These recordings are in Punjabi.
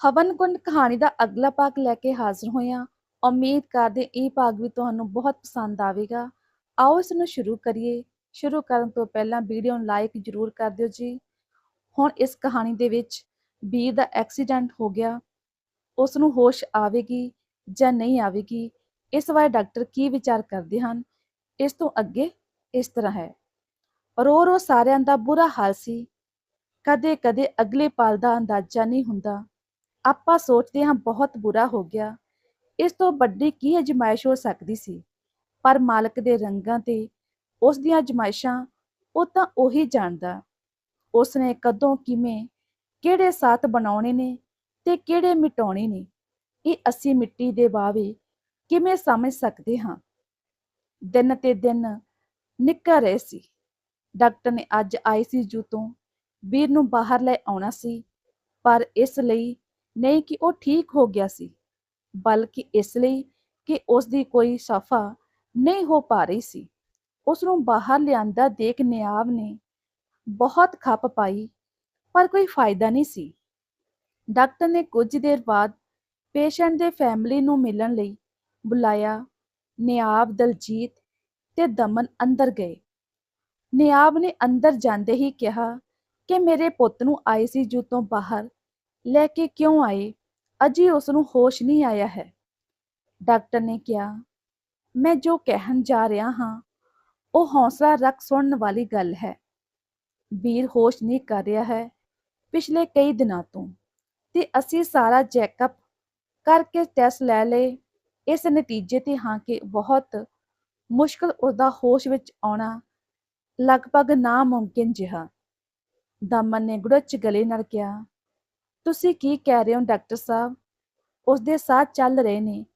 ਹਵਨਕੁੰਡ ਕਹਾਣੀ ਦਾ ਅਗਲਾ ਭਾਗ ਲੈ ਕੇ ਹਾਜ਼ਰ ਹੋਇਆ, ਉਮੀਦ ਕਰਦੇ ਇਹ ਭਾਗ ਵੀ ਤੁਹਾਨੂੰ ਬਹੁਤ ਪਸੰਦ ਆਵੇਗਾ। ਆਓ ਇਸ ਨੂੰ ਸ਼ੁਰੂ ਕਰੀਏ। ਸ਼ੁਰੂ ਕਰਨ ਤੋਂ ਪਹਿਲਾਂ ਵੀਡੀਓ ਨੂੰ ਲਾਈਕ ਜ਼ਰੂਰ ਕਰ ਦਿਓ ਜੀ। ਹੁਣ ਇਸ ਕਹਾਣੀ ਦੇ ਵਿੱਚ ਵੀਰ ਦਾ ਐਕਸੀਡੈਂਟ ਹੋ ਗਿਆ। ਉਸ ਨੂੰ ਹੋਸ਼ ਆਵੇਗੀ ਜਾਂ ਨਹੀਂ ਆਵੇਗੀ, ਇਸ ਬਾਰੇ ਡਾਕਟਰ ਕੀ ਵਿਚਾਰ ਕਰਦੇ ਹਨ, ਇਸ ਤੋਂ ਅੱਗੇ ਇਸ ਤਰ੍ਹਾਂ ਹੈ। ਰੋ ਰੋ ਸਾਰਿਆਂ ਦਾ ਬੁਰਾ ਹਾਲ ਸੀ। ਕਦੇ ਕਦੇ ਅਗਲੇ ਪਲ ਦਾ ਅੰਦਾਜ਼ਾ ਨਹੀਂ ਹੁੰਦਾ। ਆਪਾਂ ਸੋਚਦੇ ਹਾਂ ਬਹੁਤ ਬੁਰਾ ਹੋ ਗਿਆ। ਇਸ ਤੋਂ ਵੱਡੀ ਕੀ ਅਜਮਾਇਸ਼ ਹੋ ਸਕਦੀ ਸੀ? ਪਰ ਮਾਲਕ ਦੇ ਰੰਗਾਂ ਤੇ ਉਸ ਦੀਆਂ ਅਜਮਾਇਸ਼ਾਂ, ਉਹ ਤਾਂ ਉਹੀ ਜਾਣਦਾ। ਉਸ ਨੇ ਕਦੋਂ, ਕਿਵੇਂ, ਕਿਹੜੇ ਸਾਥ ਬਣਾਉਣੇ ਨੇ ਤੇ ਕਿਹੜੇ ਮਿਟਾਉਣੇ ਨੇ? ਇਹ ਅਸੀਂ ਮਿੱਟੀ ਦੇ ਬਾਵੇ ਕਿਵੇਂ ਸਮਝ ਸਕਦੇ ਹਾਂ? ਦਿਨ ਤੇ ਦਿਨ ਨਿੱਕਾ ਰਹੇ ਸੀ। ਡਾਕਟਰ ਨੇ ਅੱਜ ਆਈਸੀਯੂ ਤੋਂ ਵੀਰ ਨੂੰ ਬਾਹਰ ਲੈ ਆਉਣਾ ਸੀ। ਪਰ ਇਸ ਲਈ ਨਹੀਂ ਕਿ ਉਹ ਠੀਕ ਹੋ ਗਿਆ ਸੀ, ਬਲਕਿ ਇਸ ਲਈ ਕਿ ਉਸ ਦੀ ਕੋਈ ਸਫਾ ਨਹੀਂ ਹੋ ਪਾ ਰਹੀ ਸੀ। ਉਸ ਨੂੰ ਬਾਹਰ ਲਿਆਂਦਾ ਦੇਖ ਨਿਆਬ ਨੇ ਬਹੁਤ ਖੱਪ ਪਾਈ, ਪਰ ਕੋਈ ਫਾਇਦਾ ਨਹੀਂ ਸੀ। ਡਾਕਟਰ ਨੇ ਕੁਝ ਦੇਰ ਬਾਅਦ ਪੇਸ਼ੈਂਟ ਦੇ ਫੈਮਿਲੀ ਨੂੰ ਮਿਲਣ ਲਈ ਬੁਲਾਇਆ। ਨਿਆਬ ਦਲਜੀਤ ਤੇ ਦਮਨ ਅੰਦਰ ਗਏ। ਨਿਆਬ ਨੇ ਅੰਦਰ ਜਾਂਦੇ ਹੀ ਕਿਹਾ ਕਿ ਮੇਰੇ ਪੁੱਤ ਨੂੰ ਆਈਸੀਯੂ ਤੋਂ ਬਾਹਰ। ਲੈ ਕੇ ਕਿਉਂ ਆਏ? ਅਜੇ ਉਸ ਨੂੰ ਹੋਸ਼ ਨਹੀਂ ਆਇਆ ਹੈ। ਡਾਕਟਰ ਨੇ ਕਿਹਾ, ਮੈਂ ਜੋ ਕਹਿਣ ਜਾ ਰਿਹਾ ਹਾਂ, ਉਹ ਹੌਸਲਾ ਰੱਖ ਸੁਣਨ ਵਾਲੀ ਗੱਲ ਹੈ। ਵੀਰ ਹੋਸ਼ ਨਹੀਂ ਕਰ ਰਿਹਾ ਹੈ ਪਿਛਲੇ ਕਈ ਦਿਨਾਂ ਤੋਂ ਤੇ ਅਸੀਂ ਸਾਰਾ ਚੈੱਕਅਪ ਕਰਕੇ ਟੈਸਟ ਲੈ ਲਏ। ਇਸ ਨਤੀਜੇ ਤੇ ਹਾਂ ਕਿ ਬਹੁਤ ਮੁਸ਼ਕਲ ਉਹਦਾ ਹੋਸ਼ ਵਿੱਚ ਆਉਣਾ ਲਗਭਗ ਨਾਮੁਮਕਿਨ ਜਿਹਾ। ਦਮਨ ਨੇ ਗੁੜਚ ਗਲੇ ਨਾਲ ਕਿਹਾ ਤੁਸੀਂ ਕੀ ਕਹਿ ਰਹੇ ਹੋ, ਡਾਕਟਰ ਸਾਹਿਬ? ਉਸਦੇ ਸਾਹ ਚੱਲ ਰਹੇ ਨੇ।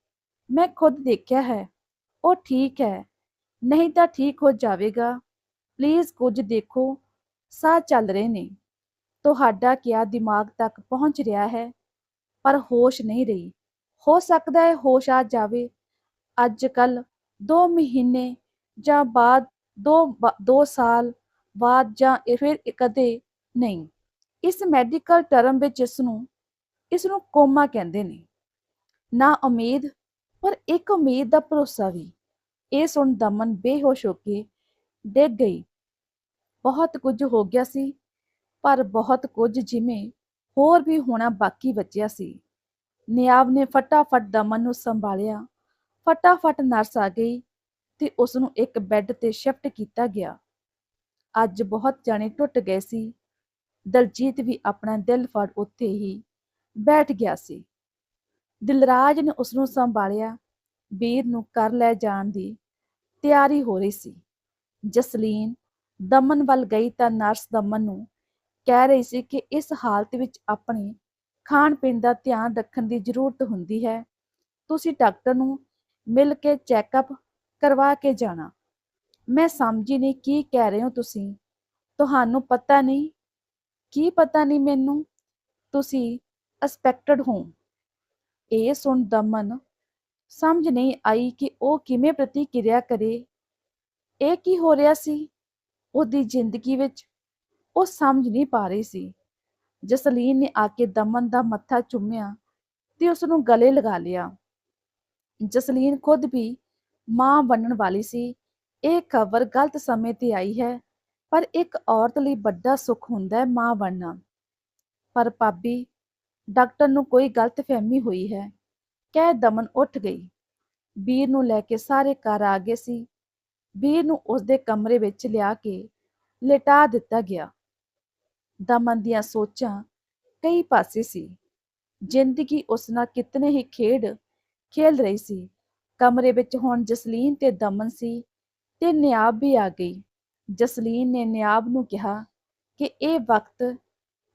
ਮੈਂ ਖੁਦ ਦੇਖਿਆ ਹੈ। ਉਹ ਠੀਕ ਹੈ। ਨਹੀਂ ਤਾਂ ਠੀਕ ਹੋ ਜਾਵੇਗਾ। ਪਲੀਜ਼ ਕੁਝ ਦੇਖੋ। ਸਾਹ ਚੱਲ ਰਹੇ ਨੇ। ਤੁਹਾਡਾ ਕਿਆ ਦਿਮਾਗ ਤੱਕ ਪਹੁੰਚ ਰਿਹਾ ਹੈ? ਪਰ ਹੋਸ਼ ਨਹੀਂ ਰਹੀ। ਹੋ ਸਕਦਾ ਹੈ ਹੋਸ਼ ਆ ਜਾਵੇ। ਅੱਜ ਕੱਲ 2 ਮਹੀਨੇ ਜਾਂ ਬਾਅਦ 2 2 ਸਾਲ ਬਾਅਦ ਜਾਂ ਇਹ ਫਿਰ ਕਦੇ ਨਹੀਂ। ਇਸ ਮੈਡੀਕਲ ਟਰਮ ਵਿੱਚ ਇਸ ਨੂੰ ਇਸ ਨੂੰ ਕੋਮਾ ਕਹਿੰਦੇ ਨੇ। ਨਾ ਉਮੀਦ, ਪਰ ਇੱਕ ਉਮੀਦ ਦਾ ਭਰੋਸਾ ਵੀ। ਇਹ ਸੁਣ ਦਮਨ ਬੇਹੋਸ਼ ਹੋ ਕੇ ਡਿੱਗ ਗਈ। ਬਹੁਤ ਕੁਝ ਹੋ ਗਿਆ ਸੀ, ਪਰ ਬਹੁਤ ਕੁਝ ਜਿਵੇਂ ਹੋਰ ਵੀ ਹੋਣਾ ਬਾਕੀ ਬਚਿਆ ਸੀ। ਨਿਆਵ ਨੇ ਫਟਾਫਟ ਦਮਨ ਨੂੰ ਸੰਭਾਲਿਆ। ਫਟਾਫਟ ਨਰਸ ਆ ਗਈ ਤੇ ਉਸ ਨੂੰ ਇੱਕ ਬੈੱਡ ਤੇ ਸ਼ਿਫਟ ਕੀਤਾ ਗਿਆ। ਅੱਜ ਬਹੁਤ ਜਾਣੇ ਟੁੱਟ ਗਏ ਸੀ। ਦਲਜੀਤ ਵੀ ਆਪਣਾ ਦਿਲ ਫੜ ਉੱਥੇ ਹੀ ਬੈਠ ਗਿਆ ਸੀ। ਦਿਲਰਾਜ ਨੇ ਉਸ ਨੂੰ ਸੰਭਾਲਿਆ, ਵੀਰ ਨੂੰ ਕਰ ਲੈ ਜਾਣ ਦੀ ਤਿਆਰੀ ਹੋ ਰਹੀ ਸੀ। ਜਸਲੀਨ ਦਮਨ ਵੱਲ ਗਈ ਤਾਂ ਨਰਸ ਦਮਨ ਨੂੰ ਕਹਿ ਰਹੀ ਸੀ ਕਿ ਇਸ ਹਾਲਤ ਵਿੱਚ ਆਪਣੇ ਖਾਣ ਪੀਣ ਦਾ ਧਿਆਨ ਰੱਖਣ ਦੀ ਜ਼ਰੂਰਤ ਹੁੰਦੀ ਹੈ। ਤੁਸੀਂ ਡਾਕਟਰ ਨੂੰ ਮਿਲ ਕੇ ਚੈੱਕਅਪ ਕਰਵਾ ਕੇ ਜਾਣਾ। ਮੈਂ ਸਮਝੀ ਨਹੀਂ ਕੀ ਕਹਿ ਰਹੇ ਹੋ ਤੁਸੀਂ। ਤੁਹਾਨੂੰ ਪਤਾ ਨਹੀਂ ਕੀ ਪਤਾ ਨਹੀਂ ਮੈਨੂੰ? ਤੁਸੀਂ ਐਕਸਪੈਕਟਡ ਹੋ। ਇਹ ਸੁਣ ਦਮਨ ਸਮਝ ਨਹੀਂ ਆਈ ਕਿ ਉਹ ਕਿਵੇਂ ਪ੍ਰਤੀਕਿਰਿਆ ਕਰੇ। ਇਹ ਕੀ ਹੋ ਰਿਹਾ ਸੀ? ਉਹਦੀ ਜ਼ਿੰਦਗੀ ਵਿੱਚ ਉਹ ਸਮਝ ਨਹੀਂ ਪਾ ਰਹੀ ਸੀ। ਜਸਲੀਨ ਨੇ ਆ ਕੇ ਦਮਨ ਦਾ ਮੱਥਾ ਚੁੰਮਿਆ ਤੇ ਉਸ ਨੂੰ ਗਲੇ ਲਗਾ ਲਿਆ। ਜਸਲੀਨ ਖੁਦ ਵੀ ਮਾਂ ਬਣਨ ਵਾਲੀ ਸੀ। ਇਹ ਖਬਰ ਗਲਤ ਸਮੇਂ ਤੇ ਆਈ ਹੈ। ਪਰ ਇੱਕ ਔਰਤ ਲਈ ਵੱਡਾ ਸੁੱਖ ਹੁੰਦਾ ਹੈ ਮਾਂ ਬਣਨਾ। ਪਰ ਭਾਬੀ, ਡਾਕਟਰ ਨੂੰ ਕੋਈ ਗਲਤਫਹਿਮੀ ਹੋਈ ਹੈ। ਕਹਿ ਦਮਨ ਉੱਠ ਗਈ। ਵੀਰ ਨੂੰ ਲੈ ਕੇ ਸਾਰੇ ਘਰ ਆ ਗਏ ਸੀ। ਵੀਰ ਨੂੰ ਉਸਦੇ ਕਮਰੇ ਵਿੱਚ ਲਿਆ ਕੇ ਲਿਟਾ ਦਿੱਤਾ ਗਿਆ। ਦਮਨ ਦੀਆਂ ਸੋਚਾਂ ਕਈ ਪਾਸੇ ਸੀ। ਜ਼ਿੰਦਗੀ ਉਸ ਨਾਲ ਕਿਤਨੇ ਹੀ ਖੇਡ ਖੇਲ ਰਹੀ ਸੀ। ਕਮਰੇ ਵਿੱਚ ਹੁਣ ਜਸਲੀਨ ਤੇ ਦਮਨ ਸੀ ਤੇ ਨਿਆਬ ਵੀ ਆ ਗਈ। ਜਸਲੀਨ ਨੇ ਨਿਆਬ ਨੂੰ ਕਿਹਾ ਕਿ ਇਹ ਵਕਤ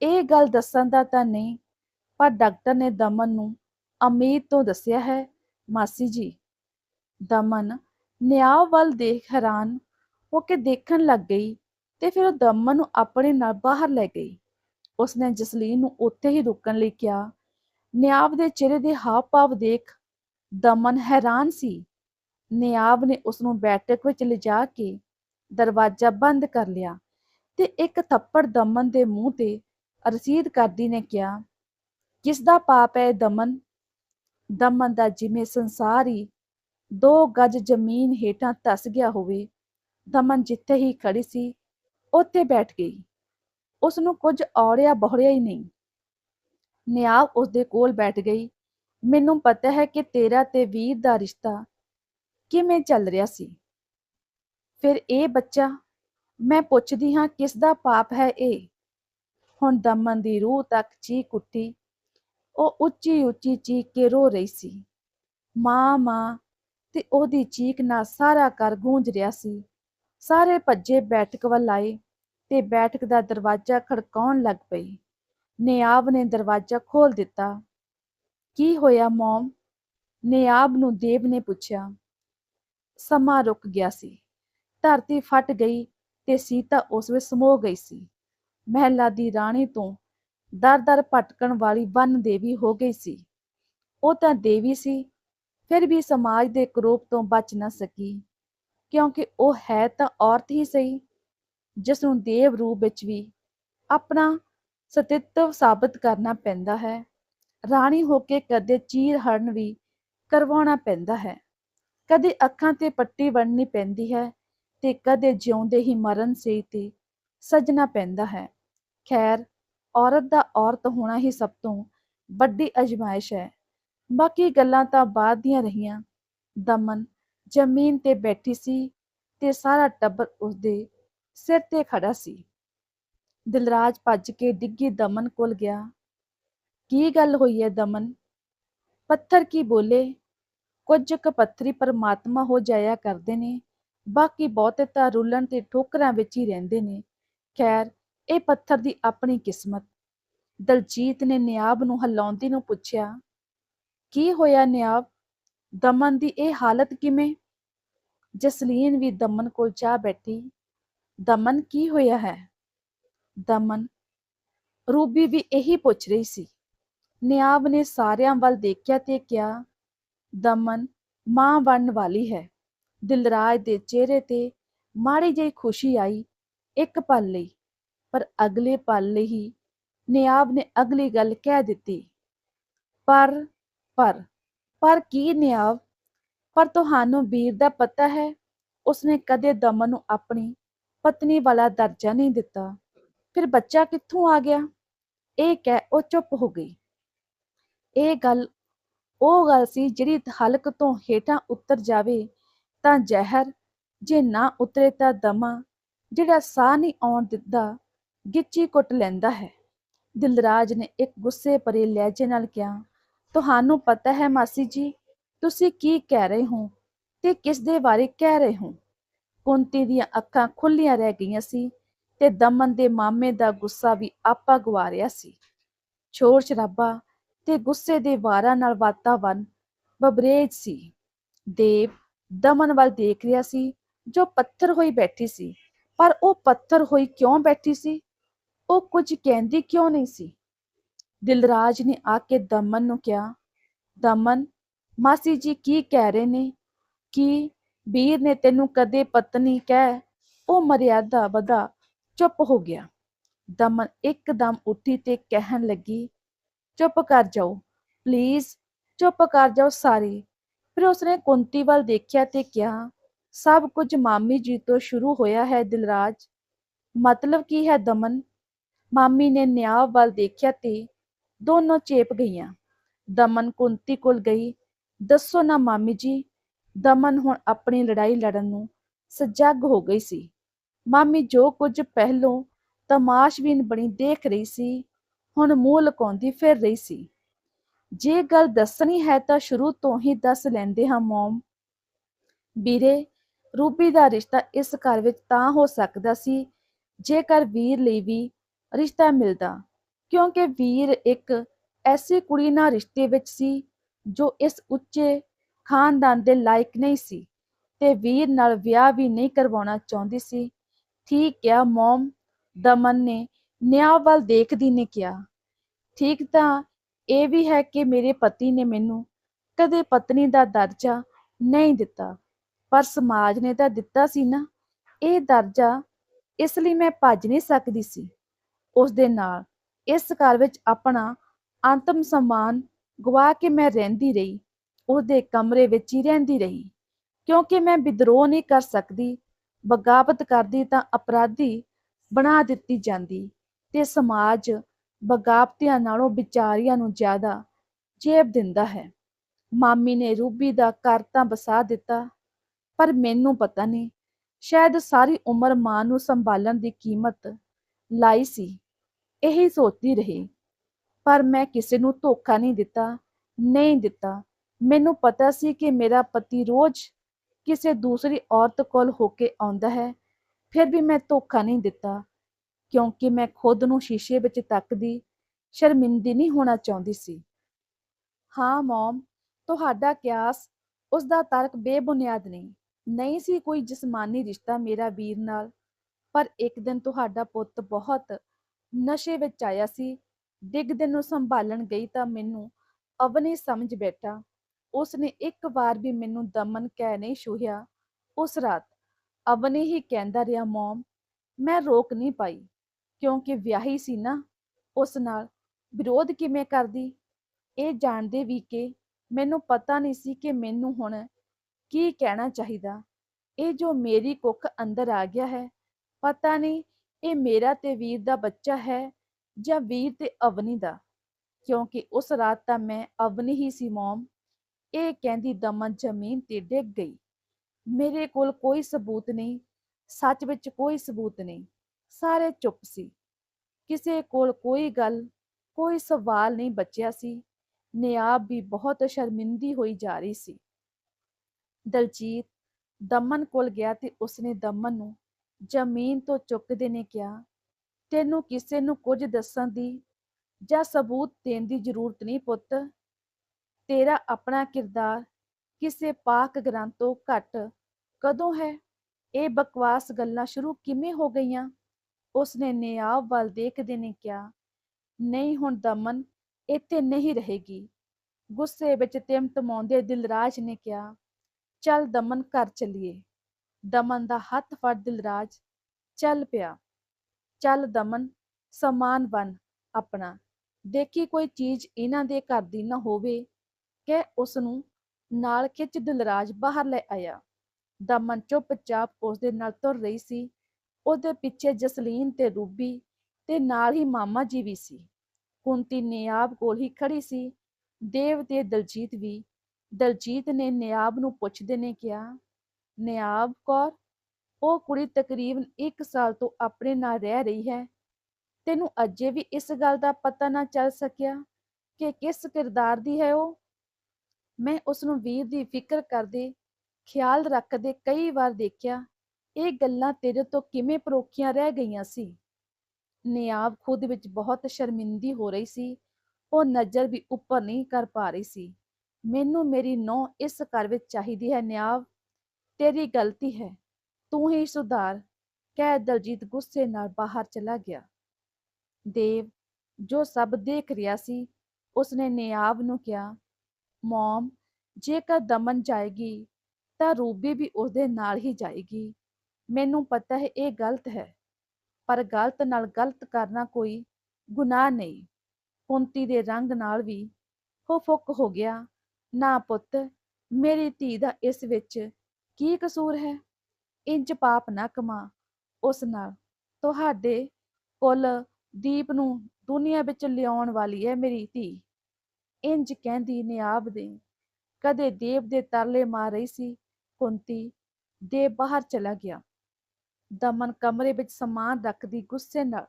ਇਹ ਗੱਲ ਦੱਸਣ ਦਾ ਤਾਂ ਨਹੀਂ, ਪਰ ਡਾਕਟਰ ਨੇ ਦਮਨ ਨੂੰ ਅਮੀਰ ਤੋਂ ਦੱਸਿਆ ਹੈ, ਮਾਸੀ ਜੀ। ਦਮਨ ਨਿਆਬ ਵੱਲ ਦੇਖ ਹੈਰਾਨ ਹੋ ਕੇ ਦੇਖਣ ਲੱਗ ਗਈ ਤੇ ਫਿਰ ਉਹ ਦਮਨ ਨੂੰ ਆਪਣੇ ਨਾਲ ਬਾਹਰ ਲੈ ਗਈ। ਉਸਨੇ ਜਸਲੀਨ ਨੂੰ ਉੱਥੇ ਹੀ ਰੁਕਣ ਲਈ ਕਿਹਾ। ਨਿਆਬ ਦੇ ਚਿਹਰੇ ਦੇ ਹਾਵ ਭਾਵ ਦੇਖ ਦਮਨ ਹੈਰਾਨ ਸੀ। ਨਿਆਬ ਨੇ ਉਸ ਨੂੰ ਬੈਠਕ ਵਿੱਚ ਲਿਜਾ ਕੇ ਦਰਵਾਜ਼ਾ ਬੰਦ ਕਰ ਲਿਆ ਤੇ ਇੱਕ ਥੱਪੜ ਦਮਨ ਦੇ ਮੂੰਹ ਤੇ ਰਸੀਦ ਕਰਦੀ ਨੇ ਕਿਹਾ, ਕਿਸ ਦਾ ਪਾਪ ਹੈ ਦਮਨ? ਦਮਨ ਦਾ ਜਿਵੇਂ ਸੰਸਾਰ ਹੀ ਦੋ ਗਜ਼ ਜ਼ਮੀਨ ਹੇਠਾਂ ਧਸ ਗਿਆ ਹੋਵੇ, ਦਮਨ ਜਿੱਥੇ ਹੀ ਖੜੀ ਸੀ, ਉੱਥੇ ਬੈਠ ਗਈ। ਉਸ ਨੂੰ ਕੁਝ ਔੜਿਆ ਬਹੁੜਿਆ ਹੀ ਨਹੀਂ। ਨਿਆਵ ਉਸ ਦੇ ਕੋਲ ਬੈਠ ਗਈ, ਮੈਨੂੰ ਪਤਾ ਹੈ ਕਿ ਤੇਰਾ ਤੇ ਵੀਰ ਦਾ ਰਿਸ਼ਤਾ ਕਿਵੇਂ ਚੱਲ ਰਿਹਾ ਸੀ। ਫਿਰ ਇਹ ਬੱਚਾ, ਮੈਂ ਪੁੱਛਦੀ ਹਾਂ ਕਿਸ ਦਾ ਪਾਪ ਹੈ ਇਹ? ਹੁਣ ਦਮਨ ਦੀ ਰੂਹ ਤੱਕ ਚੀਕ ਉੱਠੀ। ਉਹ ਉੱਚੀ ਉੱਚੀ ਚੀਕ ਕੇ ਰੋ ਰਹੀ ਸੀ। ਮਾਂ ਮਾਂ, ਤੇ ਉਹਦੀ ਚੀਕ ਨਾਲ ਸਾਰਾ ਘਰ ਗੂੰਜ ਰਿਹਾ ਸੀ। ਸਾਰੇ ਭੱਜੇ ਬੈਠਕ ਵੱਲ ਆਏ ਤੇ ਬੈਠਕ ਦਾ ਦਰਵਾਜ਼ਾ ਖੜਕਾਉਣ ਲੱਗ ਪਈ ਨਿਆਬ ਨੇ ਦਰਵਾਜ਼ਾ ਖੋਲ ਦਿੱਤਾ। ਕੀ ਹੋਇਆ ਮੌਮ? ਨਿਆਬ ਨੂੰ ਦੇਵ ਨੇ ਪੁੱਛਿਆ। ਸਮਾਂ ਰੁਕ ਗਿਆ ਸੀ। ਧਰਤੀ ਫਟ ਗਈ ਤੇ ਸੀਤਾ ਉਸ ਵਿੱਚ ਸਮੋ ਗਈ ਸੀ। ਮਹਿਲਾ ਦੀ ਰਾਣੀ ਤੋਂ ਦਰ-ਦਰ ਭਟਕਣ ਵਾਲੀ ਵਨ ਦੇਵੀ ਹੋ ਗਈ ਸੀ। ਉਹ ਤਾਂ ਦੇਵੀ ਸੀ, ਫਿਰ ਵੀ ਸਮਾਜ ਦੇ ਕਰੋਪ ਤੋਂ ਬਚ ਨਾ ਸਕੀ, ਕਿਉਂਕਿ ਉਹ ਹੈ ਤਾਂ ਔਰਤ ਹੀ ਸਹੀ, ਜਿਸ ਨੂੰ ਦੇਵ ਰੂਪ ਵਿੱਚ ਵੀ ਆਪਣਾ ਸਤਿਤਵ ਸਾਬਤ ਕਰਨਾ ਪੈਂਦਾ ਹੈ। ਰਾਣੀ ਹੋ ਕੇ ਕਦੇ ਚੀਰ ਹਰਨ ਵੀ ਕਰਵਾਉਣਾ ਪੈਂਦਾ ਹੈ। ਕਦੇ ਅੱਖਾਂ ਤੇ ਪੱਟੀ ਬੰਨ੍ਹਣੀ ਪੈਂਦੀ ਹੈ। ਤੇ ਕਦੇ ਜਿਉਂਦੇ ਹੀ ਮਰਨ ਸੇ ਤੇ ਸਜਣਾ ਪੈਂਦਾ ਹੈ। ਖੈਰ, ਔਰਤ ਦਾ ਔਰਤ ਹੋਣਾ ਹੀ ਸਭ ਤੋਂ ਵੱਡੀ ਅਜਮਾਇਸ਼ ਹੈ। ਬਾਕੀ ਗੱਲਾਂ ਤਾਂ ਬਾਅਦ ਦੀਆਂ ਰਹੀਆਂ। ਦਮਨ ਜ਼ਮੀਨ ਤੇ ਬੈਠੀ ਸੀ ਤੇ ਸਾਰਾ ਟੱਬਰ ਉਸਦੇ ਸਿਰ ਤੇ ਖੜਾ ਸੀ। ਦਿਲਰਾਜ ਭੱਜ ਕੇ ਡਿੱਗੀ ਦਮਨ ਕੋਲ ਗਿਆ। ਕੀ ਗੱਲ ਹੋਈ ਹੈ ਦਮਨ? ਪੱਥਰ ਕੀ ਬੋਲੇ? ਕੁਝ ਕੁ ਪੱਥਰੀ ਪਰਮਾਤਮਾ ਹੋ ਜਾਇਆ ਕਰਦੇ ਨੇ। ਬਾਕੀ ਬਹੁਤੇ ਤਾਂ ਰੁਲਣ ਤੇ ਠੋਕਰਾਂ ਵਿੱਚ ਹੀ ਰਹਿੰਦੇ ਨੇ। ਖੈਰ, ਇਹ ਪੱਥਰ ਦੀ ਆਪਣੀ ਕਿਸਮਤ। ਦਲਜੀਤ ਨੇ ਨਿਆਬ ਨੂੰ ਹਲਾਉਂਦੀ ਨੂੰ ਪੁੱਛਿਆ, ਕੀ ਹੋਇਆ ਨਿਆਬ? ਦਮਨ ਦੀ ਇਹ ਹਾਲਤ ਕਿਵੇਂ? ਜਸਲੀਨ ਵੀ ਦਮਨ ਕੋਲ ਜਾ ਬੈਠੀ, ਦਮਨ, ਕੀ ਹੋਇਆ ਹੈ? ਦਮਨ, ਰੂਬੀ ਵੀ ਇਹੀ ਪੁੱਛ ਰਹੀ ਸੀ। ਨਿਆਬ ਨੇ ਸਾਰਿਆਂ ਵੱਲ ਦੇਖਿਆ ਤੇ ਕਿਹਾ, ਦਮਨ, ਮਾਂ ਬਣਨ ਵਾਲੀ ਹੈ। ਦਿਲਰਾਜ ਦੇ ਚਿਹਰੇ ਤੇ ਮਾੜੀ ਜਿਹੀ ਖੁਸ਼ੀ ਆਈ ਇੱਕ ਪਲ ਲਈ, ਪਰ ਅਗਲੇ ਪਲ ਲਈ ਹੀ ਨਿਆਬ ਨੇ ਅਗਲੀ ਗੱਲ ਕਹਿ ਦਿੱਤੀ, ਪਰ ਪਰ ਪਰ ਕੀ ਨਿਆਬ? ਪਰ ਤੁਹਾਨੂੰ ਵੀਰ ਦਾ ਪਤਾ ਹੈ, ਉਸਨੇ ਕਦੇ ਦਮਨ ਨੂੰ ਆਪਣੀ ਪਤਨੀ ਵਾਲਾ ਦਰਜਾ ਨਹੀਂ ਦਿੱਤਾ। ਫਿਰ ਬੱਚਾ ਕਿੱਥੋਂ ਆ ਗਿਆ? ਇਹ ਕਹਿ ਉਹ ਚੁੱਪ ਹੋ ਗਈ। ਇਹ ਗੱਲ, ਉਹ ਗੱਲ ਸੀ ਜਿਹੜੀ ਹਲਕ ਤੋਂ ਹੇਠਾਂ ਉਤਰ ਜਾਵੇ ਤਾਂ ਜ਼ਹਿਰ, ਜੇ ਨਾ ਉਤਰੇ ਤਾਂ ਦਮਾ, ਜਿਹੜਾ ਸਾਹ ਨਹੀਂ ਆਉਣ ਦਿੰਦਾ ਗਿੱਚੀ ਕੁੱਟ ਲੈਂਦਾ ਹੈ। ਦਿਲਰਾਜ ਨੇ ਇੱਕ ਗੁੱਸੇ ਭਰੇ ਲਹਿਜੇ ਨਾਲ ਕਿਹਾ, ਤੁਹਾਨੂੰ ਪਤਾ ਹੈ ਮਾਸੀ ਜੀ, ਤੁਸੀਂ ਕੀ ਕਹਿ ਰਹੇ ਹੋ ਤੇ ਕਿਸ ਦੇ ਬਾਰੇ ਕਹਿ ਰਹੇ ਹੋ? ਕੁੰਤੀ ਦੀਆਂ ਅੱਖਾਂ ਖੁੱਲੀਆਂ ਰਹਿ ਗਈਆਂ ਸੀ ਤੇ ਦਮਨ ਦੇ ਮਾਮੇ ਦਾ ਗੁੱਸਾ ਵੀ ਆਪਾ ਗਵਾ ਰਿਹਾ ਸੀ। ਸ਼ੋਰ ਸ਼ਰਾਬਾ ਤੇ ਗੁੱਸੇ ਦੇ ਵਾਰਾਂ ਨਾਲ ਵਾਤਾਵਰਨ ਬਬਰੇਜ ਸੀ। ਦੇਵ ਦਮਨ ਵੱਲ ਦੇਖ ਰਿਹਾ ਸੀ, ਜੋ ਪੱਥਰ ਹੋਈ ਬੈਠੀ ਸੀ। ਪਰ ਉਹ ਪੱਥਰ ਹੋਈ ਕਿਉਂ ਬੈਠੀ ਸੀ? ਉਹ ਕੁਝ ਕਹਿੰਦੀ ਕਿਉਂ ਨਹੀਂ ਸੀ? ਦਿਲਰਾਜ ਨੇ ਆ ਕੇ ਦਮਨ ਨੂੰ ਕਿਹਾ, ਦਮਨ, ਮਾਸੀ ਜੀ ਕੀ ਕਹਿ ਰਹੇ ਨੇ? ਕਿ ਵੀਰ ਨੇ ਤੈਨੂੰ ਕਦੇ ਪਤਨੀ ਕਹਿ, ਉਹ ਮਰਿਆਦਾ ਵਧਾ, ਚੁੱਪ ਹੋ ਗਿਆ? ਦਮਨ ਇੱਕਦਮ ਉੱਠੀ ਤੇ ਕਹਿਣ ਲੱਗੀ, ਚੁੱਪ ਕਰ ਜਾਓ, ਪਲੀਜ਼, ਚੁੱਪ ਕਰ ਜਾਓ ਸਾਰੇ। ਫਿਰ ਉਸਨੇ ਕੁੰਤੀ ਵੱਲ ਦੇਖਿਆ ਤੇ ਕਿਹਾ, ਸਭ ਕੁਝ ਮਾਮੀ ਜੀ ਤੋਂ ਸ਼ੁਰੂ ਹੋਇਆ ਹੈ, ਦਿਲਰਾਜ। ਮਤਲਬ ਕੀ ਹੈ ਦਮਨ ਮਾਮੀ ਨੇ ਨਿਆਵ ਵੱਲ ਦੇਖਿਆ ਤੇ ਦੋਨੋਂ ਚੇਪ ਗਈਆਂ। ਦਮਨ ਕੁੰਤੀ ਕੋਲ ਗਈ, ਦੱਸੋ ਨਾ ਮਾਮੀ ਜੀ, ਦਮਨ ਹੁਣ ਆਪਣੀ ਲੜਾਈ ਲੜਨ ਨੂੰ ਸਜੱਗ ਹੋ ਗਈ ਸੀ। ਮਾਮੀ ਜੋ ਕੁਝ ਪਹਿਲੋਂ ਤਮਾਸ਼ਬੀਨ ਬਣੀ ਦੇਖ ਰਹੀ ਸੀ, ਹੁਣ ਮੂੰਹ ਲਕਾਉਂਦੀ ਫਿਰ ਰਹੀ ਸੀ। ਜੇ ਗੱਲ ਦੱਸਣੀ ਹੈ ਤਾਂ ਸ਼ੁਰੂ ਤੋਂ ਹੀ ਦੱਸ ਲੈਂਦੇ ਹਾਂ ਮੋਮ। ਵੀਰੇ, ਰੂਬੀ ਦਾ ਰਿਸ਼ਤਾ ਇਸ ਘਰ ਵਿੱਚ ਤਾਂ ਹੋ ਸਕਦਾ ਸੀ, ਜੇਕਰ ਵੀਰ ਲਈ ਵੀ ਰਿਸ਼ਤਾ ਮਿਲਦਾ, ਕਿਉਂਕਿ ਵੀਰ ਇੱਕ ਐਸੀ ਕੁੜੀ ਨਾਲ ਰਿਸ਼ਤੇ ਵਿੱਚ ਸੀ, ਜੋ ਇਸ ਉੱਚੇ ਖਾਨਦਾਨ ਦੇ ਲਾਇਕ ਨਹੀਂ ਸੀ ਤੇ ਵੀਰ ਨਾਲ ਵਿਆਹ ਵੀ ਨਹੀਂ ਕਰਵਾਉਣਾ ਚਾਹੁੰਦੀ ਸੀ। ਠੀਕ ਕਿਹਾ, ਮੋਮ ਦਮਨ ਨੇ, ਨਿਆਂ ਵੱਲ ਦੇਖਦੀ ਨੇ ਕਿਹਾ। ਠੀਕ ਤਾਂ ਇਹ ਵੀ ਹੈ ਕਿ ਮੇਰੇ ਪਤੀ ਨੇ ਮੈਨੂੰ ਕਦੇ ਪਤਨੀ ਦਾ ਦਰਜਾ ਨਹੀਂ ਦਿੱਤਾ, ਪਰ ਸਮਾਜ ਨੇ ਤਾਂ ਦਿੱਤਾ ਸੀ ਨਾ। ਇਹ ਦਰਜਾ ਇਸ ਲਈ ਮੈਂ ਭੱਜ ਨਹੀਂ ਸਕਦੀ ਸੀ। ਉਸ ਦੇ ਨਾਲ ਇਸ ਘਰ ਵਿੱਚ ਆਪਣਾ ਅੰਤਮ ਸਮਾਨ ਗਵਾ ਕੇ ਮੈਂ ਰਹਿੰਦੀ ਰਹੀ। ਉਹਦੇ ਕਮਰੇ ਵਿੱਚ ਹੀ ਰਹਿੰਦੀ ਰਹੀ। ਕਿਉਂਕਿ ਮੈਂ ਵਿਦਰੋਹ ਨਹੀਂ ਕਰ ਸਕਦੀ, ਬਗਾਵਤ ਕਰਦੀ ਤਾਂ ਅਪਰਾਧੀ ਬਣਾ ਦਿੱਤੀ ਜਾਂਦੀ ਤੇ ਸਮਾਜ ਬਗਾਵਤਿਆਂ ਨਾਲੋਂ ਵਿਚਾਰੀਆਂ ਨੂੰ ਜ਼ਿਆਦਾ ਜੇਬ ਦਿੰਦਾ ਹੈ। ਮਾਮੀ ਨੇ ਰੂਬੀ ਦਾ ਘਰ ਤਾਂ ਵਸਾ ਦਿੱਤਾ, ਪਰ ਮੈਨੂੰ ਪਤਾ ਨਹੀਂ, ਸ਼ਾਇਦ ਸਾਰੀ ਉਮਰ ਮਾਂ ਨੂੰ ਸੰਭਾਲਣ ਦੀ ਕੀਮਤ ਲਾਈ ਸੀ, ਇਹੀ ਸੋਚਦੀ ਰਹੀ। ਪਰ ਮੈਂ ਕਿਸੇ ਨੂੰ ਧੋਖਾ ਨਹੀਂ ਦਿੱਤਾ ਨਹੀਂ ਦਿੱਤਾ। ਮੈਨੂੰ ਪਤਾ ਸੀ ਕਿ ਮੇਰਾ ਪਤੀ ਰੋਜ਼ ਕਿਸੇ ਦੂਸਰੀ ਔਰਤ ਕੋਲ ਹੋ ਕੇ ਆਉਂਦਾ ਹੈ, ਫਿਰ ਵੀ ਮੈਂ ਧੋਖਾ ਨਹੀਂ ਦਿੱਤਾ। ਕਿਉਂਕਿ ਮੈਂ ਖੁਦ ਨੂੰ ਸ਼ੀਸ਼ੇ ਵਿੱਚ ਤੱਕਦੀ ਸ਼ਰਮਿੰਦੀ ਨਹੀਂ ਹੋਣਾ ਚਾਹੁੰਦੀ ਸੀ। ਹਾਂ, ਮਮ, ਤੁਹਾਡਾ ਕਿਆਸ ਉਸ ਦਾ ਤਰਕ ਬੇਬੁਨਿਆਦ ਨਹੀਂ। ਨਹੀਂ ਸੀ ਕੋਈ ਜਿਸਮਾਨੀ ਰਿਸ਼ਤਾ ਮੇਰਾ ਵੀਰ ਨਾਲ, ਪਰ ਇੱਕ ਦਿਨ ਤੁਹਾਡਾ ਪੁੱਤ ਬਹੁਤ ਨਸ਼ੇ ਵਿੱਚ ਆਇਆ ਸੀ। ਡਿੱਗ ਦਿਨ ਨੂੰ ਸੰਭਾਲਣ ਗਈ ਤਾਂ ਮੈਨੂੰ ਅਵਨੀ ਸਮਝ ਬੈਠਾ। ਉਸਨੇ ਇੱਕ ਵਾਰ ਵੀ ਮੈਨੂੰ ਦਮਨ ਕਹਿ ਨਹੀਂ ਛੂਹਿਆ। ਉਸ ਰਾਤ ਅਵਨੀ ਹੀ ਕਹਿੰਦਾ ਰਿਹਾ, ਮਮ, ਮੈਂ ਰੋਕ ਨਹੀਂ ਪਾਈ। ਕਿਉਂਕਿ ਵਿਆਹੀ ਸੀ ਨਾ, ਉਸ ਨਾਲ। ਵਿਰੋਧ ਕਿਵੇਂ ਕਰਦੀ? ਇਹ ਜਾਣਦੇ ਵੀ ਕਿ ਮੈਨੂੰ ਪਤਾ ਨਹੀਂ ਸੀ ਕਿ ਮੈਨੂੰ ਹੁਣ ਕੀ ਕਹਿਣਾ ਚਾਹੀਦਾ। ਇਹ ਜੋ ਮੇਰੀ ਕੁੱਖ ਅੰਦਰ ਆ ਗਿਆ ਹੈ, ਪਤਾ ਨਹੀਂ ਇਹ ਮੇਰਾ ਤੇ ਵੀਰ ਦਾ ਬੱਚਾ ਹੈ ਜਾਂ ਵੀਰ ਤੇ ਅਵਨੀ ਦਾ। ਕਿਉਂਕਿ ਉਸ ਰਾਤ ਤਾਂ ਮੈਂ ਅਵਨੀ ਹੀ ਸੀ, ਮੋਮ। ਇਹ ਕਹਿੰਦੀ ਦਮਨ ਜ਼ਮੀਨ ਤੇ ਡਿੱਗ ਗਈ। ਮੇਰੇ ਕੋਲ ਕੋਈ ਸਬੂਤ ਨਹੀਂ, ਸੱਚ ਵਿੱਚ ਕੋਈ ਸਬੂਤ ਨਹੀਂ। ਸਾਰੇ ਚੁੱਪ ਸੀ। ਕਿਸੇ ਕੋਲ ਕੋਈ ਗੱਲ, ਕੋਈ ਸਵਾਲ ਨਹੀਂ ਬਚਿਆ ਸੀ। ਨਿਆਬ ਵੀ ਬਹੁਤ ਸ਼ਰਮਿੰਦੀ ਹੋਈ ਜਾ ਰਹੀ ਸੀ। ਦਲਜੀਤ ਦਮਨ ਕੋਲ ਗਿਆ ਤੇ ਉਸਨੇ ਦਮਨ ਨੂੰ ਜ਼ਮੀਨ ਤੋਂ ਚੁੱਕਦੇ ਨੇ ਕਿਹਾ, ਤੈਨੂੰ ਕਿਸੇ ਨੂੰ ਕੁਝ ਦੱਸਣ ਦੀ ਜਾਂ ਸਬੂਤ ਦੇਣ ਦੀ ਜ਼ਰੂਰਤ ਨਹੀਂ ਪੁੱਤ। ਤੇਰਾ ਆਪਣਾ ਕਿਰਦਾਰ ਕਿਸੇ ਪਾਕ ਗ੍ਰੰਥ ਤੋਂ ਘੱਟ ਕਦੋਂ ਹੈ? ਇਹ ਬਕਵਾਸ ਗੱਲਾਂ ਸ਼ੁਰੂ ਕਿਵੇਂ ਹੋ ਗਈਆਂ? ਉਸਨੇ ਨਿਆਬ ਵੱਲ ਦੇਖਦੇ ਨੇ ਕਿਹਾ, ਨਹੀਂ, ਹੁਣ ਦਮਨ, ਇੱਥੇ ਨਹੀਂ ਰਹੇਗੀ। ਗੁੱਸੇ ਵਿੱਚ ਤਿਮਤਮਾਉਂਦੇ ਦਿਲਰਾਜ ਨੇ ਕਿਹਾ, ਚੱਲ ਦਮਨ, ਘਰ ਚਲੀਏ। ਦਮਨ ਦਾ ਹੱਥ ਫੜ ਦਿਲਰਾਜ, ਚੱਲ ਪਿਆ। ਚੱਲ ਦਮਨ, ਸਮਾਨ ਬਣ ਆਪਣਾ। ਦੇਖੀ ਕੋਈ ਚੀਜ਼ ਇਹਨਾਂ ਦੇ ਘਰ ਦੀ ਨਾ ਹੋਵੇ ਕਿ ਉਸ ਨੂੰ ਨਾਲ ਖਿੱਚ ਦਿਲਰਾਜ, ਬਾਹਰ ਲੈ ਆਇਆ। ਦਮਨ ਚੁੱਪਚਾਪ ਉਸ ਦੇ ਨਾਲ ਤੁਰ ਰਹੀ ਸੀ। ਉਹਦੇ ਪਿੱਛੇ ਜਸਲੀਨ ਤੇ ਰੂਬੀ ਤੇ ਨਾਲ ਹੀ ਮਾਮਾ ਜੀ ਵੀ ਸੀ। ਕੁੰਤੀ ਨਿਆਬ ਕੋਲ ਹੀ ਖੜੀ ਸੀ। ਦੇਵ ਤੇ ਦਲਜੀਤ ਵੀ। ਦਲਜੀਤ ਨੇ ਨਿਆਬ ਨੂੰ ਪੁੱਛਦੇ ਨੇ ਕਿਹਾ, ਨਿਆਬ ਕੌਰ, ਉਹ ਕੁੜੀ ਤਕਰੀਬਨ 1 ਸਾਲ ਤੋਂ ਆਪਣੇ ਨਾਲ ਰਹਿ ਰਹੀ ਹੈ। ਤੈਨੂੰ ਅਜੇ ਵੀ ਇਸ ਗੱਲ ਦਾ ਪਤਾ ਨਾ ਚੱਲ ਸਕਿਆ ਕਿ ਕਿਸ ਕਿਰਦਾਰ ਦੀ ਹੈ ਉਹ? ਮੈਂ ਉਸ ਨੂੰ ਵੀਰ ਦੀ ਫਿਕਰ ਕਰਦੇ ਖਿਆਲ ਰੱਖਦੇ ਕਈ ਵਾਰ ਦੇਖਿਆ ਇਹ ਗੱਲਾਂ ਤੇਰੇ ਤੋਂ ਕਿਵੇਂ ਪਰੋਖੀਆਂ ਰਹਿ ਗਈਆਂ ਸੀ? ਨਿਆਬ ਖੁਦ ਵਿੱਚ ਬਹੁਤ ਸ਼ਰਮਿੰਦੀ ਹੋ ਰਹੀ ਸੀ। ਉਹ ਨਜ਼ਰ ਵੀ ਉੱਪਰ ਨਹੀਂ ਕਰ ਪਾ ਰਹੀ ਸੀ। ਮੈਨੂੰ ਮੇਰੀ ਨੌ ਇਸ ਘਰ ਵਿੱਚ ਚਾਹੀਦੀ ਹੈ ਨਿਆਬ ਤੇਰੀ ਗਲਤੀ ਹੈ। ਤੂੰ ਹੀ ਸੁਧਾਰ। ਕਹਿ ਦਲਜੀਤ ਗੁੱਸੇ ਨਾਲ ਬਾਹਰ ਚਲਾ ਗਿਆ। ਦੇਵ, ਜੋ ਸਭ ਦੇਖ ਰਿਹਾ ਸੀ, ਉਸਨੇ ਨਿਆਬ ਨੂੰ ਕਿਹਾ, ਮੌਮ, ਜੇਕਰ ਦਮਨ ਜਾਏਗੀ, ਤਾਂ ਰੂਬੀ ਵੀ ਉਸਦੇ ਨਾਲ ਹੀ ਜਾਏਗੀ। ਮੈਨੂੰ ਪਤਾ ਹੈ, ਇਹ ਗਲਤ ਹੈ। ਪਰ ਗਲਤ ਨਾਲ ਗਲਤ ਕਰਨਾ ਕੋਈ ਗੁਨਾਹ ਨਹੀਂ। ਕੁੰਤੀ ਦੇ ਰੰਗ ਨਾਲ ਵੀ ਹੋ ਫੁੱਕ ਹੋ ਗਿਆ। ਨਾ ਪੁੱਤ, ਮੇਰੀ ਧੀ ਦਾ ਇਸ ਵਿੱਚ ਕੀ ਕਸੂਰ ਹੈ? ਇੰਜ ਪਾਪ ਨਾ ਕਮਾ। ਉਸ ਨਾਲ ਤੁਹਾਡੇ ਕੁੱਲ ਦੀਪ ਨੂੰ ਦੁਨੀਆ ਵਿੱਚ ਲਿਆਉਣ ਵਾਲੀ ਹੈ ਮੇਰੀ ਧੀ। ਇੰਜ ਕਹਿੰਦੀ ਨਿਆਬ ਦੇ ਕਦੇ ਦੇਵ ਦੇ ਤਰਲੇ ਮਾਰ ਰਹੀ ਸੀ। ਕੁੰਤੀ ਦੇ ਬਾਹਰ ਚਲਾ ਗਿਆ। ਦਮਨ ਕਮਰੇ ਵਿੱਚ ਸਮਾਨ ਰੱਖਦੀ ਗੁੱਸੇ ਨਾਲ।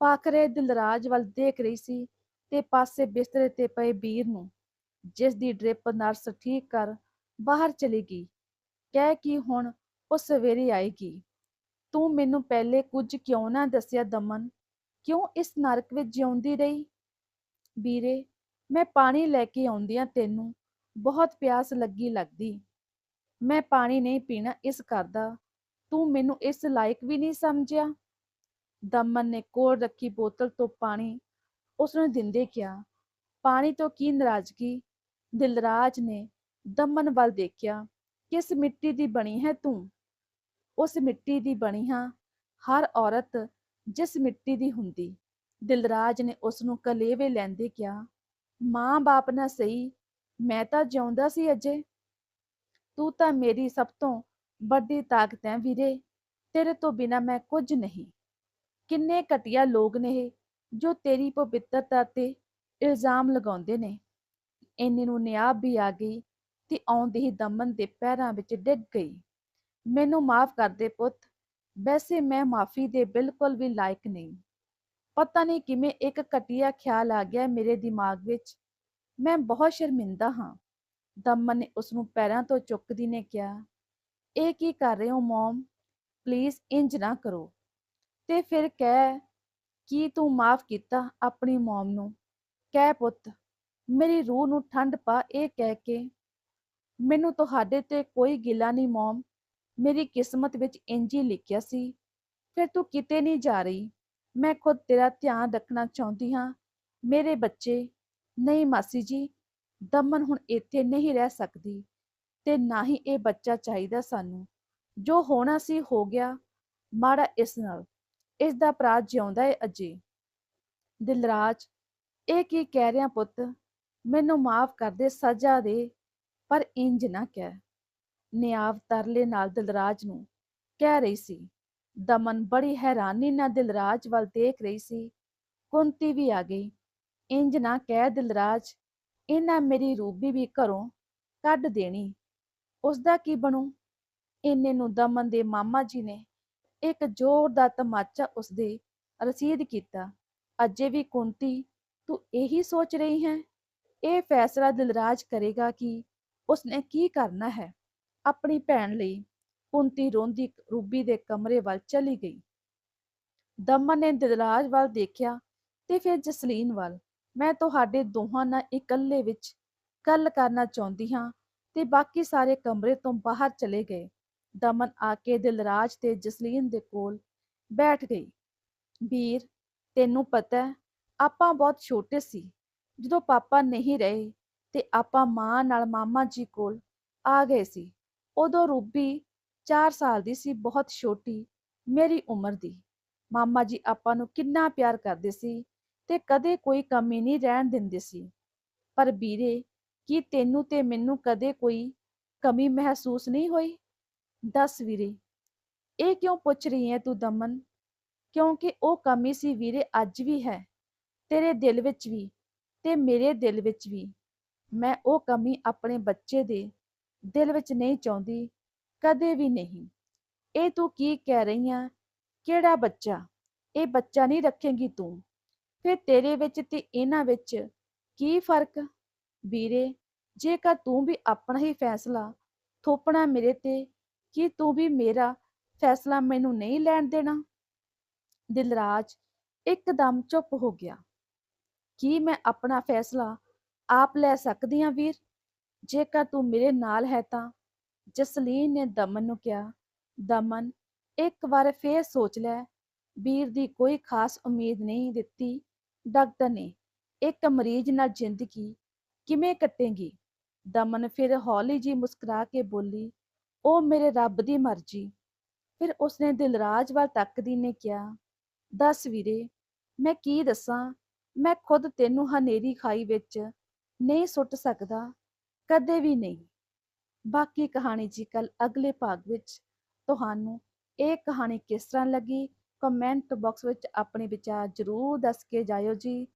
ਪਾਖਰੇ ਦਿਲਰਾਜ ਵੱਲ ਦੇਖ ਰਹੀ ਸੀ ਤੇ ਪਾਸੇ ਬਿਸਤਰੇ ਤੇ ਪਏ ਵੀਰ ਨੂੰ, ਜਿਸ ਦੀ ਡ੍ਰਿਪ ਨਰਸ ਠੀਕ ਕਰ ਬਾਹਰ ਚਲੀ ਗਈ। ਕਹਿ ਕਿ ਹੁਣ ਉਹ ਸਵੇਰੇ ਆਏਗੀ। ਤੂੰ ਮੈਨੂੰ ਪਹਿਲੇ ਕੁਝ ਕਿਉਂ ਨਾ ਦੱਸਿਆ ਦਮਨ? ਕਿਉਂ ਇਸ ਨਰਕ ਵਿੱਚ ਜਿਉਂਦੀ ਰਹੀ? ਵੀਰੇ, ਮੈਂ ਪਾਣੀ ਲੈ ਕੇ ਆਉਂਦੀਆਂ ਤੈਨੂੰ। ਬਹੁਤ ਪਿਆਸ ਲੱਗੀ ਲੱਗਦੀ। ਮੈਂ ਪਾਣੀ ਨਹੀਂ ਪੀਣਾ ਇਸ ਕਰਦਾ ਤੂੰ ਮੈਨੂੰ ਇਸ ਲਾਇਕ ਵੀ ਨਹੀਂ ਸਮਝਿਆ? ਦਮਨ ਨੇ ਕੋਲ ਰੱਖੀ ਬੋਤਲ ਤੋਂ ਪਾਣੀ ਉਸ ਨੂੰ ਦਿੰਦੇ ਕਿਹਾ ਪਾਣੀ ਤੋਂ ਕੀ ਨਾਰਾਜ਼ਗੀ? ਦਿਲਰਾਜ ਨੇ ਦਮਨ ਵੱਲ ਦੇਖਿਆ। ਕਿਸ ਮਿੱਟੀ ਦੀ ਬਣੀ ਹੈ ਤੂੰ? ਉਸ ਮਿੱਟੀ ਦੀ ਬਣੀ ਹਾਂ। ਹਰ ਔਰਤ ਜਿਸ ਮਿੱਟੀ ਦੀ ਹੁੰਦੀ। ਦਿਲਰਾਜ ਨੇ ਉਸ ਨੂੰ ਕਲੇਵੇ ਲੈਂਦੇ ਕਿਹਾ ਮਾਂ-ਬਾਪ ਨਾ ਸਹੀ, ਮੈਂ ਤਾਂ ਜਿਉਂਦਾ ਸੀ ਅਜੇ। ਤੂੰ ਤਾਂ ਮੇਰੀ ਸਭ ਤੋਂ ਵੱਡੀ ਤਾਕਤ ਹੈ ਵੀਰੇ, ਤੇਰੇ ਤੋਂ ਬਿਨਾ ਮੈਂ ਕੁਝ ਨਹੀਂ। ਕਿੰਨੇ ਘਟੀਆ ਲੋਕ ਨੇ ਇਹ, ਜੋ ਤੇਰੀ ਪਵਿੱਤਰਤਾ ਤੇ ਇਲਜ਼ਾਮ ਲਗਾਉਂਦੇ ਨੇ। ਇੰਨੇ ਨੂੰ ਨਿਆਬ ਵੀ ਆ ਗਈ ਤੇ ਆਉਂਦੇ ਹੀ ਦਮਨ ਦੇ ਪੈਰਾਂ ਵਿੱਚ ਡਿੱਗ ਗਈ। ਮੈਨੂੰ ਮਾਫ ਕਰ ਦੇ ਪੁੱਤ, ਵੈਸੇ ਮੈਂ ਮਾਫੀ ਦੇ ਬਿਲਕੁਲ ਵੀ ਲਾਇਕ ਨਹੀਂ। ਪਤਾ ਨਹੀਂ ਕਿਵੇਂ ਇੱਕ ਘਟੀਆ ਖਿਆਲ ਆ ਗਿਆ ਮੇਰੇ ਦਿਮਾਗ ਵਿੱਚ। ਮੈਂ ਬਹੁਤ ਸ਼ਰਮਿੰਦਾ ਹਾਂ। ਦਮਨ ਨੇ ਉਸ ਨੂੰ ਪੈਰਾਂ ਤੋਂ ਚੁੱਕਦੀ ਨੇ ਕਿਹਾ ਇਹ ਕੀ ਕਰ ਰਹੇ ਹੋ ਮਮ ਪਲੀਜ਼ ਇੰਜ ਨਾ ਕਰੋ। ਤੇ ਫਿਰ ਕਹਿ, ਕੀ ਤੂੰ ਮਾਫ ਕੀਤਾ ਆਪਣੀ ਮਮ ਨੂੰ? ਕਹਿ ਪੁੱਤ, ਮੇਰੀ ਰੂਹ ਨੂੰ ਠੰਡ ਪਾ ਇਹ ਕਹਿ ਕੇ। ਮੈਨੂੰ ਤੁਹਾਡੇ ਤੇ ਕੋਈ ਗਿਲਾ ਨਹੀਂ ਮਮ ਮੇਰੀ ਕਿਸਮਤ ਵਿੱਚ ਇੰਜ ਹੀ ਲਿਖਿਆ ਸੀ। ਫਿਰ ਤੂੰ ਕਿਤੇ ਨਹੀਂ ਜਾ ਰਹੀ। ਮੈਂ ਖੁਦ ਤੇਰਾ ਧਿਆਨ ਰੱਖਣਾ ਚਾਹੁੰਦੀ ਹਾਂ। ਮੇਰੇ ਬੱਚੇ, ਨਹੀਂ ਮਾਸੀ ਜੀ, ਦਮਨ ਹੁਣ ਇੱਥੇ ਨਹੀਂ ਰਹਿ ਸਕਦੀ। ਤੇ ਨਾ ਹੀ ਇਹ ਬੱਚਾ ਚਾਹੀਦਾ ਸਾਨੂੰ। ਜੋ ਹੋਣਾ ਸੀ ਹੋ ਗਿਆ, ਮਾੜਾ ਇਸ ਨਾਲ। ਇਸ ਦਾ ਭਰਾ ਜਿਉਂਦਾ ਏ ਅਜੇ। ਦਿਲਰਾਜ, ਇਹ ਕੀ ਕਹਿ ਰਿਹਾ ਪੁੱਤ? ਮੈਨੂੰ ਮਾਫ ਕਰ ਦੇ, ਸਜ਼ਾ ਦੇ, ਪਰ ਇੰਜ ਨਾ ਕਹਿ। ਨਿਆਵ ਤਰਲੇ ਨਾਲ ਦਿਲਰਾਜ ਨੂੰ ਕਹਿ ਰਹੀ ਸੀ। ਦਮਨ ਬੜੀ ਹੈਰਾਨੀ ਨਾਲ ਦਿਲਰਾਜ ਵੱਲ ਦੇਖ ਰਹੀ ਸੀ। ਕੁੰਤੀ ਵੀ ਆ ਗਈ। ਇੰਜ ਨਾ ਕਹਿ ਦਿਲਰਾਜ, ਇਹਨਾਂ ਮੇਰੀ ਰੂਬੀ ਵੀ ਘਰੋਂ ਕੱਢ ਦੇਣੀ। ਉਸ ਦਾ ਕੀ ਬਣੂ? ਇੰਨੇ ਨੂੰ ਦਮਨ ਦੇ ਮਾਮਾ ਜੀ ਨੇ ਇੱਕ ਜ਼ੋਰ ਦਾ ਤਮਾਚਾ ਉਸਦੇ ਰਸੀਦ ਕੀਤਾ। ਅਜੇ ਵੀ ਕੁੰਤੀ, ਤੂੰ ਇਹੀ ਸੋਚ ਰਹੀ ਹੈ? ਇਹ ਫੈਸਲਾ ਦਿਲਰਾਜ ਕਰੇਗਾ ਕਿ ਉਸਨੇ ਕੀ ਕਰਨਾ ਹੈ? ਆਪਣੀ ਭੈਣ ਲਈ ਕੁੰਤੀ ਰੋਂਦੀ ਰੂਬੀ ਦੇ ਕਮਰੇ ਵੱਲ ਚਲੀ ਗਈ। ਦਮਨ ਨੇ ਦਿਲਰਾਜ ਵੱਲ ਦੇਖਿਆ ਤੇ ਫਿਰ ਜਸਲੀਨ ਵੱਲ, ਮੈਂ ਤੁਹਾਡੇ ਦੋਹਾਂ ਨਾਲ ਇਕੱਲੇ ਵਿੱਚ ਗੱਲ ਕਰਨਾ ਚਾਹੁੰਦੀ ਹਾਂ ਤੇ ਬਾਕੀ ਸਾਰੇ ਕਮਰੇ ਤੋਂ ਬਾਹਰ ਚਲੇ ਗਏ। ਦਮਨ ਆ ਕੇ ਦਿਲਰਾਜ ਤੇ ਜਸਲੀਨ ਦੇ ਕੋਲ ਬੈਠ ਗਈ। ਵੀਰ, ਤੈਨੂੰ ਪਤਾ ਹੈ, ਆਪਾਂ ਬਹੁਤ ਛੋਟੇ ਸੀ। ਜਦੋਂ ਪਾਪਾ ਨਹੀਂ ਰਹੇ ਤੇ ਆਪਾਂ ਮਾਂ ਨਾਲ ਮਾਮਾ ਜੀ ਕੋਲ ਆ ਗਏ ਸੀ। ਉਦੋਂ ਰੂਬੀ 4 ਸਾਲ ਦੀ ਸੀ, ਬਹੁਤ ਛੋਟੀ, ਮੇਰੀ ਉਮਰ ਦੀ। ਮਾਮਾ ਜੀ ਆਪਾਂ ਨੂੰ ਕਿੰਨਾ ਪਿਆਰ ਕਰਦੇ ਸੀ ਤੇ ਕਦੇ ਕੋਈ ਕਮੀ ਨਹੀਂ ਰਹਿਣ ਦਿੰਦੇ ਸੀ। ਪਰ ਵੀਰੇ ਕੀ ਤੈਨੂੰ ਤੇ ਮੈਨੂੰ ਕਦੇ ਕੋਈ ਕਮੀ ਮਹਿਸੂਸ ਨਹੀਂ ਹੋਈ? ਦੱਸ ਵੀਰੇ। ਇਹ ਕਿਉਂ ਪੁੱਛ ਰਹੀ ਹੈ ਤੂੰ ਦਮਨ? ਕਿਉਂਕਿ ਉਹ ਕਮੀ ਸੀ ਵੀਰੇ, ਅੱਜ ਵੀ ਹੈ। ਤੇਰੇ ਦਿਲ ਵਿੱਚ ਵੀ ਤੇ ਮੇਰੇ ਦਿਲ ਵਿੱਚ ਵੀ। ਮੈਂ ਉਹ ਕਮੀ ਆਪਣੇ ਬੱਚੇ ਦੇ ਦਿਲ ਵਿੱਚ ਨਹੀਂ ਚਾਹੁੰਦੀ, ਕਦੇ ਵੀ ਨਹੀਂ। ਇਹ ਤੂੰ ਕੀ ਕਹਿ ਰਹੀ ਆ? ਕਿਹੜਾ ਬੱਚਾ? ਇਹ ਬੱਚਾ ਨਹੀਂ ਰੱਖੇਂਗੀ ਤੂੰ। ਫਿਰ ਤੇਰੇ ਵਿੱਚ ਤੇ ਇਹਨਾਂ ਵਿੱਚ ਕੀ ਫ਼ਰਕ? ਵੀਰੇ ਜੇਕਰ ਤੂੰ ਵੀ ਆਪਣਾ ਹੀ ਫੈਸਲਾ ਥੋਪਣਾ ਮੇਰੇ ਤੇ, ਕੀ ਤੂੰ ਵੀ ਮੇਰਾ ਫੈਸਲਾ ਮੈਨੂੰ ਨਹੀਂ ਲੈਣ ਦੇਣਾ? ਦਿਲਰਾਜ ਇੱਕਦਮ ਚੁੱਪ ਹੋ ਗਿਆ। ਕੀ ਮੈਂ ਆਪਣਾ ਫੈਸਲਾ ਆਪ ਲੈ ਸਕਦੀ ਹਾਂ ਵੀਰ? ਜੇਕਰ ਤੂੰ ਮੇਰੇ ਨਾਲ ਹੈ ਤਾਂ? ਜਸਲੀਨ ਨੇ ਦਮਨ ਨੂੰ ਕਿਹਾ। ਦਮਨ ਇੱਕ ਵਾਰ ਫੇਰ ਸੋਚ ਲੈ, ਵੀਰ ਦੀ ਕੋਈ ਖਾਸ ਉਮੀਦ ਨਹੀਂ ਦਿੱਤੀ। ਡਾਕਟਰ ਨੇ ਇੱਕ ਮਰੀਜ਼ ਨਾਲ ਜ਼ਿੰਦਗੀ ਕਿਵੇਂ ਕੱਟੇਗੀ? ਦਮਨ ਫਿਰ ਹੌਲੀ ਜੀ ਮੁਸਕਰਾ ਕੇ ਬੋਲੀ, ਉਹ ਮੇਰੇ ਰੱਬ ਦੀ ਮਰਜ਼ੀ। ਫਿਰ ਉਸਨੇ ਦਿਲਰਾਜ ਵੱਲ ਤੱਕਦੀ ਨੇ ਕਿਹਾ, ਦੱਸ ਵੀਰੇ, ਮੈਂ ਕੀ ਦੱਸਾਂ? ਮੈਂ ਖੁਦ ਤੈਨੂੰ ਹਨੇਰੀ ਖਾਈ ਵਿੱਚ ਨਹੀਂ ਸੁੱਟ ਸਕਦਾ, ਕਦੇ ਵੀ ਨਹੀਂ। ਬਾਕੀ ਕਹਾਣੀ ਜੀ ਕੱਲ ਅਗਲੇ ਭਾਗ ਵਿੱਚ ਤੁਹਾਨੂੰ ਇਹ ਕਹਾਣੀ ਕਿਸ ਤਰ੍ਹਾਂ ਲੱਗੀ, ਕਮੈਂਟ ਬਾਕਸ ਵਿੱਚ ਆਪਣੇ ਵਿਚਾਰ ਜ਼ਰੂਰ ਦੱਸ ਕੇ ਜਾਇਓ ਜੀ।